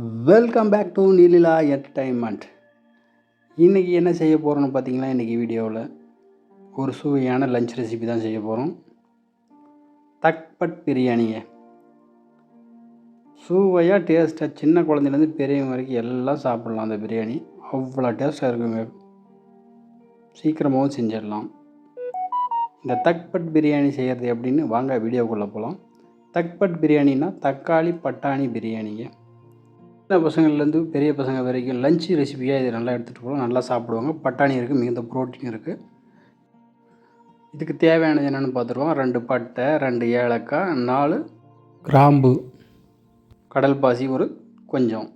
Welcome back to Neelila entertainment இன்றைக்கி என்ன செய்ய போகிறோன்னு பார்த்தீங்கன்னா இன்றைக்கி வீடியோவில் ஒரு சுவையான லஞ்ச் ரெசிபி தான் செய்ய போகிறோம் தக்பட் பிரியாணிங்க. சுவையாக டேஸ்ட்டாக சின்ன குழந்தைலேருந்து பெரியவங்க வரைக்கும் எல்லாம் சாப்பிட்லாம் அந்த பிரியாணி. அவ்வளோ டேஸ்ட்டாக இருக்குங்க. சீக்கிரமாகவும் செஞ்சிடலாம். இந்த தக்பட் பிரியாணி செய்கிறது எப்படின்னு வாங்க வீடியோக்குள்ளே போகலாம். தக்பட் பிரியாணின்னா தக்காளி பட்டாணி பிரியாணிங்க. சின்ன பசங்கள்லேருந்து பெரிய பசங்க வரைக்கும் லஞ்ச் ரெசிபியாக இதை நல்லா எடுத்துகிட்டு போகலாம் நல்லா சாப்பிடுவாங்க. பட்டாணி இருக்குது மிகுந்த ப்ரோட்டீன் இருக்குது இதுக்கு தேவையானது என்னென்னு பார்த்துருவோம். ரெண்டு பட்டை ரெண்டு ஏலக்காய் நாலு கிராம்பு. கடல் பாசி ஒரு கொஞ்சம்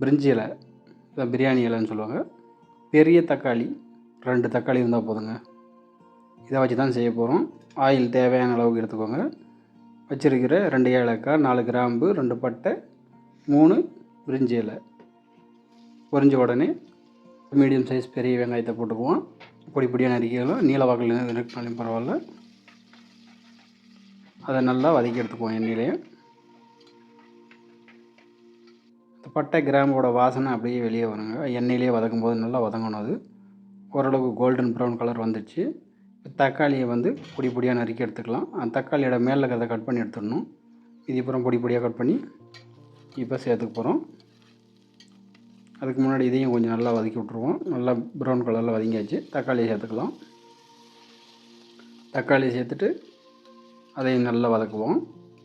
பிரிஞ்சி இலை. இதான் பிரியாணி இலைன்னு சொல்லுவாங்க. பெரிய தக்காளி ரெண்டு தக்காளி இருந்தால் போதுங்க. இதை வச்சு தான் செய்ய போகிறோம் ஆயில் தேவையான அளவுக்கு எடுத்துக்கோங்க. வச்சுருக்கிற ரெண்டு ஏலக்காய் நாலு கிராம்பு ரெண்டு பட்டை மூணு பிரிஞ்சி இலை. பொரிஞ்ச உடனே மீடியம் சைஸ் பெரிய வெங்காயத்தை போட்டுக்குவோம். பொடி பொடியாக நறுக்கிக்கலாம் நீல வாக்கில் நறுக்கினாலும் பரவாயில்ல. அதை நல்லா வதக்கி எடுத்துக்குவோம் எண்ணெயிலேயே இந்த பட்டை கிராம்போட வாசனை அப்படியே வெளியே வருங்க. எண்ணெயிலே வதக்கும் போது நல்லா வதங்கணும் அது. ஓரளவுக்கு கோல்டன் ப்ரௌன் கலர் வந்துடுச்சு. தக்காளியை வந்து பொடி பொடியாக நறுக்கி எடுத்துக்கலாம். அந்த தக்காளியோட மேலே இருக்கிறத கட் பண்ணி எடுத்துடணும். இது அப்புறம் பொடி பொடியாக கட் பண்ணி இப்போ சேர்த்துக்க போகிறோம். அதுக்கு முன்னாடி இதையும் கொஞ்சம் நல்லா வதக்கி விட்ருவோம் நல்லா ப்ரௌன் கலரில் வதங்கியாச்சு. தக்காளியை சேர்த்துக்கலாம். தக்காளியை சேர்த்துட்டு அதையும் நல்லா வதக்குவோம்.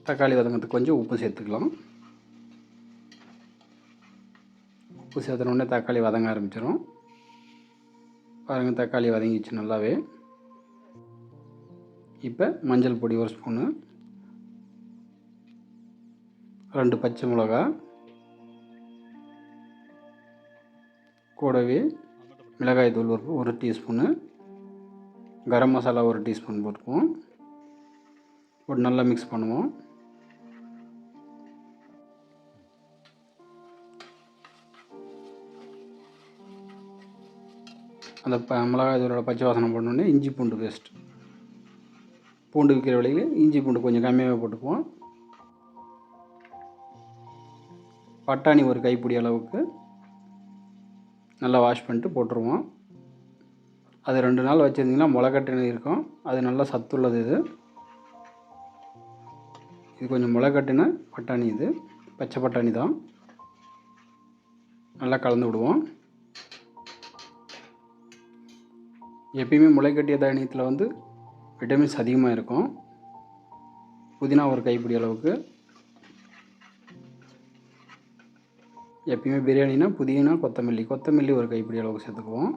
தக்காளி வதங்கிறதுக்கு கொஞ்சம் உப்பு சேர்த்துக்கலாம். உப்பு சேர்த்துன உடனே தக்காளி வதங்க ஆரம்பிச்சிடும் பாருங்கள் தக்காளி வதங்கிச்சு நல்லாவே. இப்போ மஞ்சள் பொடி ஒரு ஸ்பூனு ரெண்டு பச்சை மிளகா கூடவே மிளகாய் தூள் ஒரு ஒரு டீஸ்பூனு கரம் மசாலா ஒரு டீஸ்பூன் போட்டுக்குவோம். போட்டு நல்லா மிக்ஸ் பண்ணுவோம். அந்த ப மிளகாய் தூளோட பச்சை வாசனை போட்டோடனே இஞ்சி பூண்டு பேஸ்ட் பூண்டு விற்கிற விலையில் இஞ்சி பூண்டு கொஞ்சம் கம்மியாகவே போட்டுக்குவோம். பட்டாணி ஒரு கைப்பிடி அளவுக்கு நல்லா வாஷ் பண்ணிட்டு போட்டுருவோம். அது ரெண்டு நாள் வச்சுருந்திங்கன்னா முளைக்கட்டினு இருக்கும். அது நல்லா சத்துள்ளது இது. இது கொஞ்சம் முளைக்கட்டின பட்டாணி இது. பச்சை பட்டாணி தான். நல்லா கலந்து விடுவோம். எப்பயுமே முளைக்கட்டிய தானியத்தில் வந்து விட்டமின்ஸ் அதிகமாக இருக்கும். புதினா ஒரு கைப்பிடி அளவுக்கு. எப்பயுமே பிரியாணினா புதினா கொத்தமல்லி. கொத்தமல்லி ஒரு கைப்பிடி அளவுக்கு சேர்த்துக்குவோம்.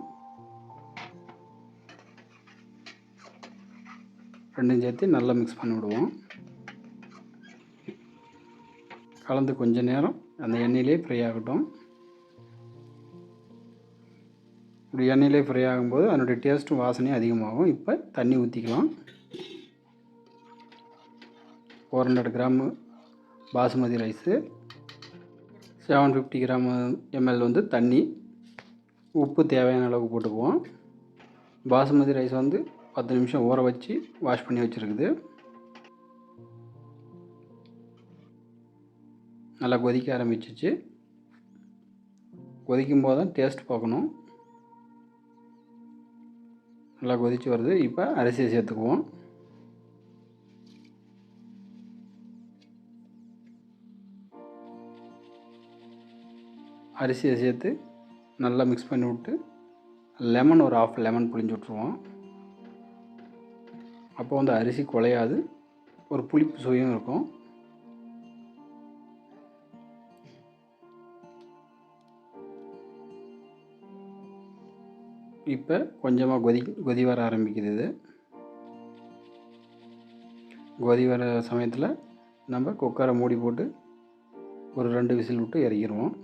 ரெண்டும் சேர்த்து நல்லா மிக்ஸ் பண்ணி விடுவோம். கலந்து கொஞ்ச நேரம் அந்த எண்ணெயிலே ஃப்ரை ஆகட்டும். இப்படி எண்ணெயிலே ஃப்ரை ஆகும்போது அதனுடைய டேஸ்ட்டும் வாசனையும் அதிகமாகும். இப்போ தண்ணி ஊற்றிக்கலாம் four hundred gram basmati rice seven fifty gram ML வந்து தண்ணி உப்பு தேவையான அளவுக்கு போட்டுக்குவோம். பாசுமதி ரைஸ் வந்து பத்து நிமிஷம் ஊற வச்சு வாஷ் பண்ணி வச்சுருக்குது. நல்லா கொதிக்க ஆரம்பிச்சிச்சு. கொதிக்கும் போது தான் டேஸ்ட் பார்க்கணும். நல்லா கொதித்து வருது. இப்போ அரிசியை சேர்த்துக்குவோம். அரிசியை சேர்த்து நல்லா மிக்ஸ் பண்ணி விட்டு லெமன் ஒரு ஆஃப் லெமன் புளிஞ்சு விட்ருவோம் அப்போ வந்து அரிசி குலையாது ஒரு புளிப்பு சுவையும் இருக்கும். இப்போ கொஞ்சமாக கொதி கொதி வர ஆரம்பிக்குது இது. கொதி வர சமயத்தில் நம்ம குக்கரை மூடி போட்டு ஒரு ரெண்டு விசில் விட்டு இறக்கிடுவோம்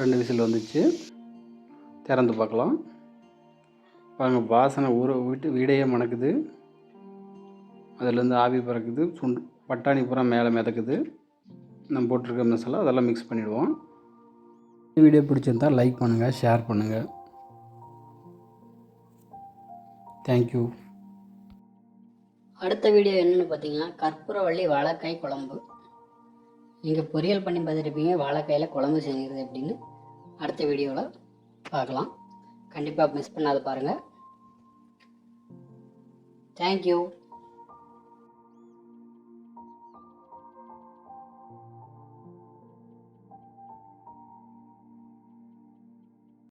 ரெண்டு விசில் வந்துச்சு. திறந்து பார்க்கலாம். பாருங்கள் வாசனை ஊற வீட்டு வீடையே மணக்குது. அதுலேருந்து ஆவி பறக்குது. சுண்டு பட்டாணி பூரா மேலே மிதக்குது. நம்ம போட்டிருக்க மசாலா அதெல்லாம் மிக்ஸ் பண்ணிவிடுவோம் வீடியோ பிடிச்சிருந்தா லைக் பண்ணுங்கள் ஷேர் பண்ணுங்கள் தேங்க்யூ அடுத்த வீடியோ என்னென்னு பார்த்தீங்கன்னா கற்பூரவள்ளி வாழைக்காய் குழம்பு. நீங்கள் பொரியல் பண்ணி பார்த்துருப்பீங்க வாழைக்காயில் குழம்பு செய்கிறது எப்படின்னு அடுத்த வீடியோவில் பார்க்கலாம். கண்டிப்பாக மிஸ் பண்ணாத பாருங்கள் தேங்க்யூ